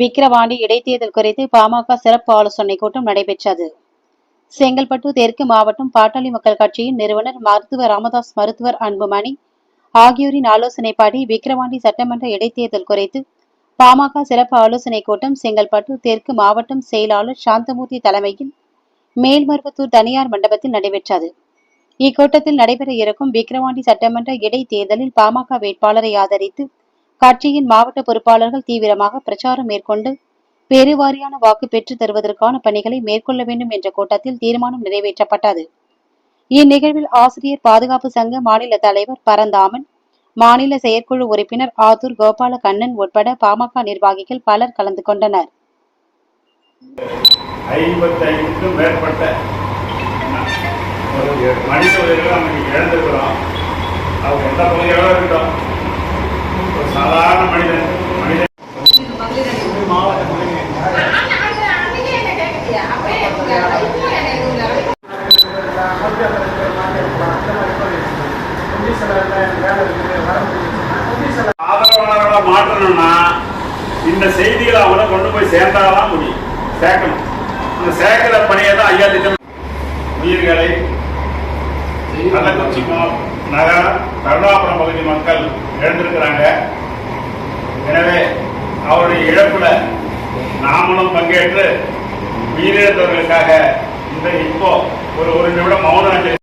விக்கிரவாண்டி இடைத்தேர்தல் குறித்து பாமக சிறப்பு ஆலோசனை கூட்டம் நடைபெற்றது. செங்கல்பட்டு தெற்கு மாவட்டம் பாட்டாளி மக்கள் கட்சியின் நிறுவனர் மருத்துவர் ராமதாஸ் மருத்துவர் அன்புமணி ஆகியோரின் ஆலோசனைப்படி விக்கிரவாண்டி சட்டமன்ற இடைத்தேர்தல் குறித்து பாமக சிறப்பு ஆலோசனைக் கூட்டம் செங்கல்பட்டு தெற்கு மாவட்டம் செயலாளர் சாந்தமூர்த்தி தலைமையில் மேல்மருவத்தூர் தனியார் மண்டபத்தில் நடைபெற்றது. இக்கூட்டத்தில் நடைபெற இருக்கும் விக்கிரவாண்டி சட்டமன்ற இடைத்தேர்தலில் பாமக வேட்பாளரை ஆதரித்து கட்சியின் மாவட்ட பொறுப்பாளர்கள் தீவிரமாக பிரச்சாரம் மேற்கொண்டு பெருவாரியான வாக்கு பெற்றுத் தருவதற்கான பணிகளை மேற்கொள்ள வேண்டும் என்ற கூட்டத்தில் தீர்மானம் நிறைவேற்றப்பட்டது. இந்நிகழ்வில் ஆசிரியர் பாதுகாப்பு சங்க மாநில தலைவர் பரந்தாமன் மாநில செயற்குழு உறுப்பினர் ஆத்தூர் கோபால கண்ணன் உட்பட பாமக நிர்வாகிகள் பலர் கலந்து கொண்டனர். மேற்பட்ட மனித உயிர்கள் அவங்க இழந்துக்கிறோம் அவங்க எந்த பகுதியாக இருக்கட்டும். ஆதரவாளர்களை மாற்றணும்னா இந்த செய்திகளை அவங்கள கொண்டு போய் சேர்ந்தாதான் முடியும். சேர்க்கணும். இந்த சேர்க்கிற பணியை தான் ஐயா திட்டம் உயிர்களை கள்ளக்குறிச்சி மா- நகரம் கருணாபுரம் பகுதி மக்கள் இழந்திருக்கிறாங்க எனவே அவருடைய இழப்புல நாமளும் பங்கேற்று உயிரிழந்தவர்களுக்காக இந்த இப்போ ஒரு ஒரு நிமிடம் மௌன அஞ்சலி